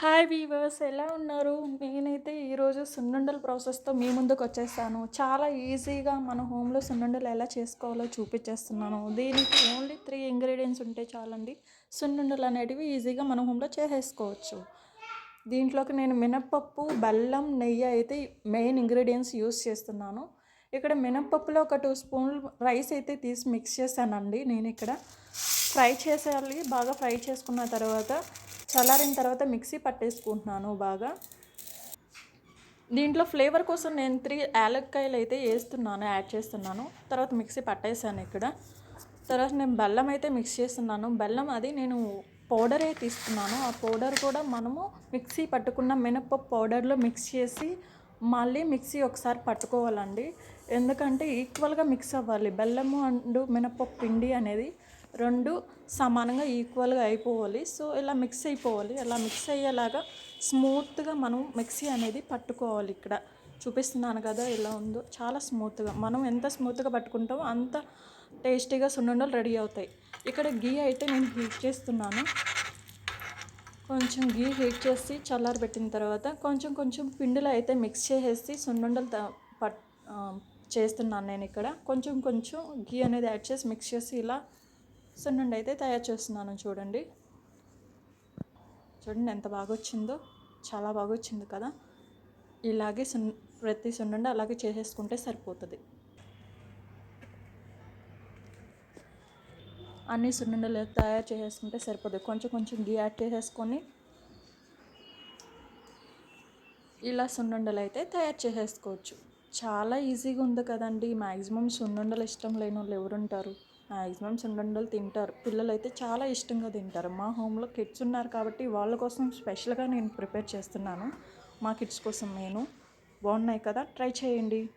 Hi weavers ఎలా ఉన్నారు? నేనైతే ఈరోజు సున్నుండల ప్రాసెస్తో మీ ముందుకు వచ్చేసాను. చాలా ఈజీగా మన హోమ్లో సున్నుండలు ఎలా చేసుకోవాలో చూపించేస్తున్నాను దీనికి ఓన్లీ త్రీ ఇంగ్రీడియంట్స్ ఉంటే చాలండి. సున్నుండలు అనేటివి ఈజీగా మన హోమ్లో చేసేసుకోవచ్చు. దీంట్లోకి నేను మినప్పప్పు బెల్లం నెయ్యి అయితే మెయిన్ ఇంగ్రీడియంట్స్ యూస్ చేస్తున్నాను. ఇక్కడ మినప్పప్పులో ఒక టూ స్పూన్లు రైస్ అయితే తీసి మిక్స్ చేశానండి నేను ఇక్కడ ఫ్రై చేసేయాలి బాగా ఫ్రై చేసుకున్న తర్వాత చల్లారిన తర్వాత మిక్సీ పట్టేసుకుంటున్నాను బాగా. దీంట్లో ఫ్లేవర్ కోసం నేను త్రీ యాలక్కాయలు అయితే వేస్తున్నాను యాడ్ చేస్తున్నాను. తర్వాత మిక్సీ పట్టేసాను ఇక్కడ. తర్వాత నేను బెల్లం అయితే మిక్స్ చేస్తున్నాను. బెల్లం అది నేను పౌడరే తీసుకున్నాను. ఆ పౌడర్ కూడా మనము మిక్సీ పట్టుకున్న మినప్పప్పు పౌడర్లో మిక్స్ చేసి మళ్ళీ మిక్సీ ఒకసారి పట్టుకోవాలండి. ఎందుకంటే ఈక్వల్గా మిక్స్ అవ్వాలి. బెల్లము అండ్ మినపప్పు పిండి అనేది రెండు సమానంగా ఈక్వల్గా అయిపోవాలి. సో ఇలా మిక్స్ అయిపోవాలి. ఇలా మిక్స్ అయ్యేలాగా స్మూత్గా మనం మిక్సీ అనేది పట్టుకోవాలి ఇక్కడ. చూపిస్తున్నాను కదా ఎలా ఉందో. చాలా స్మూత్గా. మనం ఎంత స్మూత్గా పట్టుకుంటామో అంత టేస్టీగా సున్నుండలు రెడీ అవుతాయి. ఇక్కడ గీ అయితే నేను హీట్ చేస్తున్నాను. కొంచెం గీ హీట్ చేసి చల్లారబెట్టిన తర్వాత కొంచెం కొంచెం పిండిలో అయితే మిక్స్ చేసేసి సున్నుండలు పట్ చేస్తున్నాను నేను ఇక్కడ. కొంచెం కొంచెం గీ అనేది యాడ్ చేసి మిక్స్ చేసి ఇలా సున్నుండి అయితే తయారు చేస్తున్నాను చూడండి. చూడండి ఎంత బాగా వచ్చిందో చాలా బాగా వచ్చింది కదా. ఇలాగే సున్ ప్రతి సున్నుండి అలాగే చేసేసుకుంటే సరిపోతుంది. అన్ని సున్నుండలు తయారు చేసేసుకుంటే సరిపోతుంది. కొంచెం కొంచెం గీ యాడ్ చేసేసుకొని ఇలా సున్నుండలు అయితే తయారు చేసేసుకోవచ్చు. చాలా ఈజీగా ఉంది కదండి. మ్యాక్సిమం సున్నుండలు ఇష్టం లేని వాళ్ళు ఎవరుంటారు? మ్యాక్సిమం సున్నుండలు తింటారు. పిల్లలు అయితే చాలా ఇష్టంగా తింటారు. మా హోమ్లో కిడ్స్ ఉన్నారు కాబట్టి వాళ్ళ కోసం స్పెషల్గా నేను ప్రిపేర్ చేస్తున్నాను. మా కిడ్స్ కోసం నేను బాగున్నాయి కదా? ట్రై చేయండి.